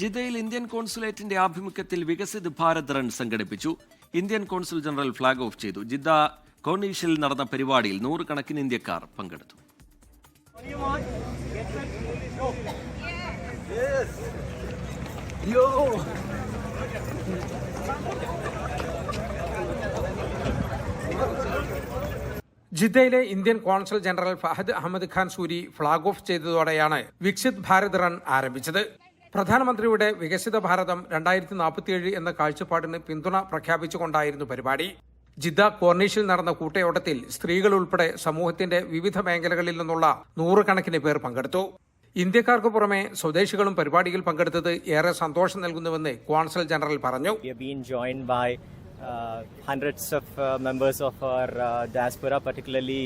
ജിദ്ദയിൽ ഇന്ത്യൻ കോൺസുലേറ്റിന്റെ ആഭിമുഖ്യത്തിൽ വികസിത് ഭാരത് റൺ സംഘടിപ്പിച്ചു. Indian consul general flag off ചെയ്തു. ജിദ്ദ കോർണീഷിൽ നടന്ന പരിപാടിയിൽ നൂറുകണക്കിന് ഇന്ത്യക്കാർ പങ്കെടുത്തു. ജിദ്ദയിലെ Indian consul general Fahad Ahmed Khan Suri flag off ചെയ്തതോടെയാണ് Viksit Bharat run ആരംഭിച്ചത്. പ്രധാനമന്ത്രിയുടെ വികസിത ഭാരതം രണ്ടായിരത്തി നാൽപ്പത്തിയേഴ് എന്ന കാഴ്ചപ്പാടിന് പിന്തുണ പ്രഖ്യാപിച്ചുകൊണ്ടായിരുന്നു പരിപാടി. ജിദ്ദ കോർണീഷിൽ നടന്ന കൂട്ടയോട്ടത്തിൽ സ്ത്രീകൾ ഉൾപ്പെടെ സമൂഹത്തിന്റെ വിവിധ മേഖലകളിൽ നിന്നുള്ള നൂറുകണക്കിന് പേർ പങ്കെടുത്തു. ഇന്ത്യക്കാർക്ക് പുറമെ സ്വദേശികളും പരിപാടിയിൽ പങ്കെടുത്തത് ഏറെ സന്തോഷം നൽകുന്നുവെന്ന് കോൺസൽ ജനറൽ പറഞ്ഞു. Hundreds of members of diaspora particularly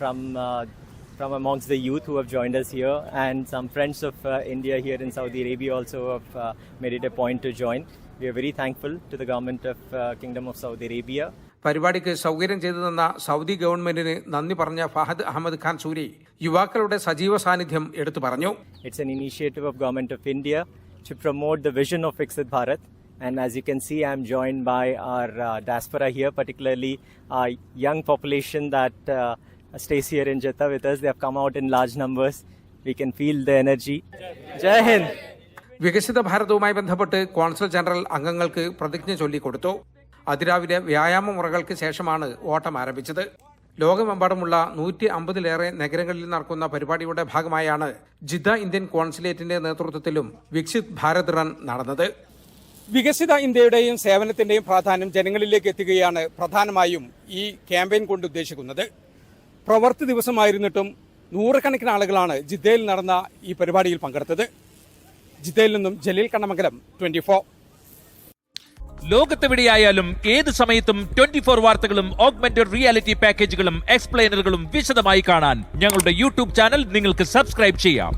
hundreds uh, uh, uh, uh, from uh, amongst the youth who have joined us here, and some friends of uh, India here in Saudi Arabia also have uh, made it a point to join. We are very thankful to the government of uh, Kingdom of Saudi Arabia പരിപാടിക്ക് സൗകര്യം ചെയ്തു തന്ന Saudi ഗവൺമെന്റിന് നന്ദി പറഞ്ഞ ഫഹദ് അഹമ്മദ് ഖാൻ സൂരി യുവാക്കളുടെ സജീവ സാന്നിധ്യം എടുത്തു പറഞ്ഞു it's an initiative of government of India to promote the vision of Viksit Bharat And as you can see, I'm joined by our uh, diaspora here, particularly our young population that uh, stays here in Jetta with us. They have come out in large numbers. We can feel the energy. Jai Hind! വികസിത ഭാരതവുമായി ബന്ധപ്പെട്ട് consul general അംഗങ്ങൾക്ക് പ്രതിജ്ഞ ചൊല്ലിക്കൊടുത്തു അതിരാവിലെ വ്യായാമ മുറകൾക്ക് ശേഷമാണ് ഓട്ടം ആരംഭിച്ചത് ലോകമെമ്പാടുമുള്ള നൂറ്റി അമ്പതിലേറെ നഗരങ്ങളിൽ നടക്കുന്ന പരിപാടിയുടെ ഭാഗമായാണ് ജിദ്ദ ഇന്ത്യൻ കോൺസുലേറ്റിന്റെ നേതൃത്വത്തിലും വികസിത് ഭാരത് റൺ നടന്നത് വികസിത ഇന്ത്യയുടെയും സേവനത്തിന്റെയും പ്രാധാന്യം ജനങ്ങളിലേക്ക് എത്തുകയാണ് പ്രധാനമായും ഈ ക്യാമ്പയിൻ കൊണ്ട് ഉദ്ദേശിക്കുന്നത് പ്രവൃത്തി ദിവസമായിരുന്നിട്ടും നൂറുകണക്കിന് ആളുകളാണ് ജിദ്ദയിൽ നടന്ന ഈ പരിപാടിയിൽ പങ്കെടുത്തത്. ജിദ്ദയിൽ നിന്നും ജലീൽ കണ്ണമംഗലം ട്വന്റി ഫോർ. ലോകത്തെവിടെയായാലും ഏത് സമയത്തും ട്വന്റി ഫോർ വാർത്തകളും ഓഗ്മെന്റഡ് റിയാലിറ്റി പാക്കേജുകളും എക്സ്പ്ലെയിനറുകളും വിശദമായി കാണാൻ ഞങ്ങളുടെ യൂട്യൂബ് ചാനൽ നിങ്ങൾക്ക് സബ്സ്ക്രൈബ് ചെയ്യാം.